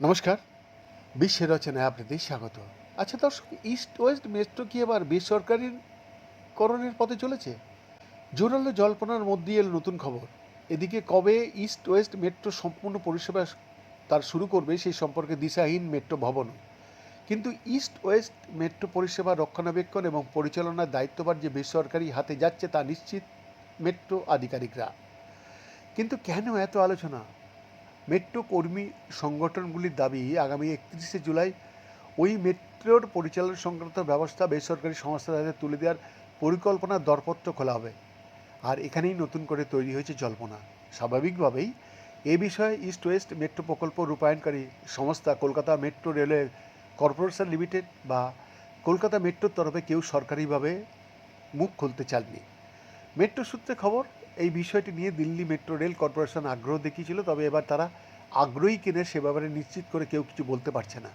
নমস্কার। বিশ্বের রচনায় আপনাদের স্বাগত। আচ্ছা দর্শক ইস্ট ওয়েস্ট মেট্রো কি এবার বেসরকারি করণের পথে চলেছে? জোরালো জল্পনার মধ্যে এল নতুন খবর। এদিকে কবে ইস্ট ওয়েস্ট মেট্রো সম্পূর্ণ পরিষেবা তার শুরু করবে সেই সম্পর্কে দিশাহীন মেট্রো ভবন কিন্তু ইস্ট ওয়েস্ট মেট্রো পরিষেবা রক্ষণাবেক্ষণ এবং পরিচালনার দায়িত্ববার যে বেসরকারি হাতে যাচ্ছে তা নিশ্চিত মেট্রো আধিকারিকরা। কিন্তু কেন এত আলোচনা? মেট্রো কর্মী সংগঠনগুলির দাবি, আগামী একত্রিশে জুলাই ওই মেট্রোর পরিচালনা সংক্রান্ত ব্যবস্থা বেসরকারি সংস্থার হাতে তুলে দেওয়ার পরিকল্পনার দরপত্র খোলা হবে। আর এখানেই নতুন করে তৈরি হয়েছে জল্পনা। স্বাভাবিকভাবেই এ বিষয়ে ইস্ট ওয়েস্ট মেট্রো প্রকল্প রূপায়ণকারী সংস্থা Kolkata metro railway corporation limited বা কলকাতা মেট্রোর তরফে কেউ সরকারিভাবে মুখ খুলতে চাননি। মেট্রো সূত্রে খবর, এই বিষয়টি নিয়ে দিল্লি মেট্রো রেল কর্পোরেশন আগ্রহ দেখিয়েছিল, তবে এবার তারা আগ্রহী কিনে সে ব্যাপারে নিশ্চিত করে কেউ কিছু বলতে পারছে না।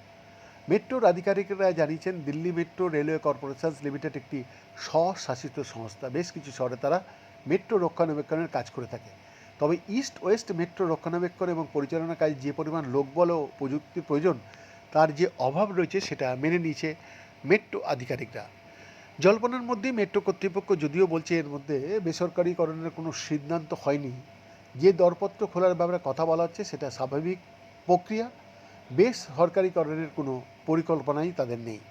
মেট্রোর আধিকারিকরা জানিয়েছেন, Delhi metro railway corporation limited একটি স্বশাসিত সংস্থা। বেশ কিছু শহরে তারা মেট্রো রক্ষণাবেক্ষণের কাজ করে থাকে। তবে ইস্ট ওয়েস্ট মেট্রো রক্ষণাবেক্ষণ এবং পরিচালনা কাজে যে পরিমাণ লোকবল ও প্রযুক্তির প্রয়োজন, তার যে অভাব রয়েছে সেটা মেনে নিয়েছে মেট্রো আধিকারিকরা। জল্পনার মধ্যে মেট্রো কর্তৃপক্ষ যদিও বলছে এর মধ্যে বেসরকারিকরণের কোনো সিদ্ধান্ত হয়নি, যে দরপত্র খোলার ব্যাপারে কথা বলা হচ্ছে সেটা স্বাভাবিক প্রক্রিয়া, বেসরকারিকরণের কোনো পরিকল্পনাই তাদের নেই।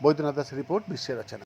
বৈদ্যনাথ দাসের রিপোর্ট বিশ্বের রচনা।